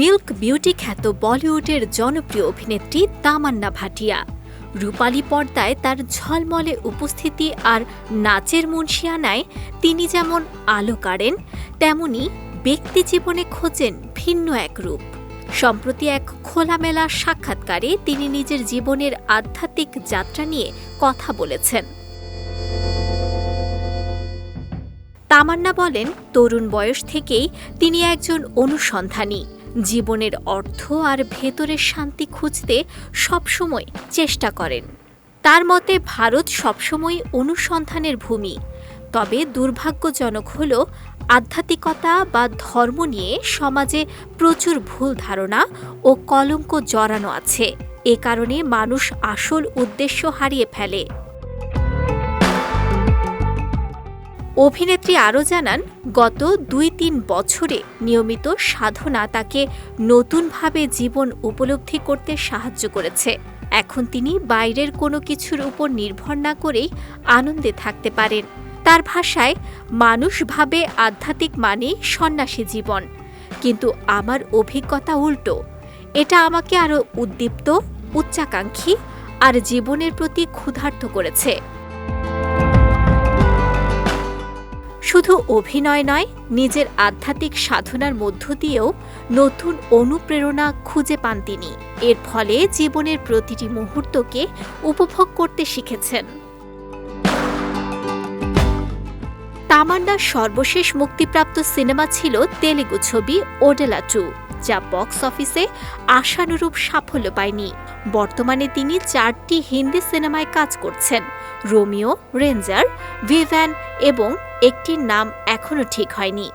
Milk beauty খ্যাত বলিউডের জনপ্রিয় অভিনেত্রী তামান্না ভাটিয়া। রূপালী পর্দায় তার ঝলমলে উপস্থিতি আর নাচের মুন্সিয়ানায় তিনি যেমন আলো কাড়েন তেমনি ব্যক্তি জীবনে খোঁজেন ভিন্ন এক রূপ। সম্প্রতি এক খোলামেলা সাক্ষাৎকারে তিনি নিজের জীবনের আধ্যাত্মিক যাত্রা নিয়ে কথা বলেছেন। তামান্না বলেন, তরুণ বয়স থেকেই তিনি একজন অনুসন্ধানী। জীবনের অর্থ আর ভেতরের শান্তি খুঁজতে সবসময় চেষ্টা করেন। তার মতে, ভারত সবসময় অনুসন্ধানের ভূমি। তবে দুর্ভাগ্যজনক হল, আধ্যাত্মিকতা বা ধর্ম নিয়ে সমাজে প্রচুর ভুল ধারণা ও কলঙ্ক জড়ানো আছে। এ কারণে মানুষ আসল উদ্দেশ্য হারিয়ে ফেলে। অভিনেত্রী আরও জানান, গত দুই তিন বছরে নিয়মিত সাধনা তাকে নতুনভাবে জীবন উপলব্ধি করতে সাহায্য করেছে। এখন তিনি বাইরের কোনো কিছুর উপর নির্ভর না করেই আনন্দে থাকতে পারেন। তার ভাষায়, মানুষ ভাবে আধ্যাত্মিক মানে সন্ন্যাসী জীবন। কিন্তু আমার অভিজ্ঞতা উল্টো। এটা আমাকে আরও উদ্দীপ্ত, উচ্চাকাঙ্ক্ষী আর জীবনের প্রতি ক্ষুধার্ত করেছে। শুধু অভিনয় নয়, নিজের আধ্যাত্মিক সাধনার মধ্য দিয়েও নতুন অনুপ্রেরণা খুঁজে পান তিনি। এর ফলে জীবনের প্রতিটি মুহূর্তকে উপভোগ করতে শিখেছেন। তামান্নার সর্বশেষ মুক্তিপ্রাপ্ত সিনেমা ছিল তেলেগু ছবি ওডেলা টু যা বক্স অফিসে আশানুরূপ সাফল্য পায়নি। বর্তমানে তিনি চারটি হিন্দি সিনেমায় কাজ করছেন। রোমিও, রেঞ্জার, ভিভ্যান এবং একটির নাম এখনও ঠিক হয়নি।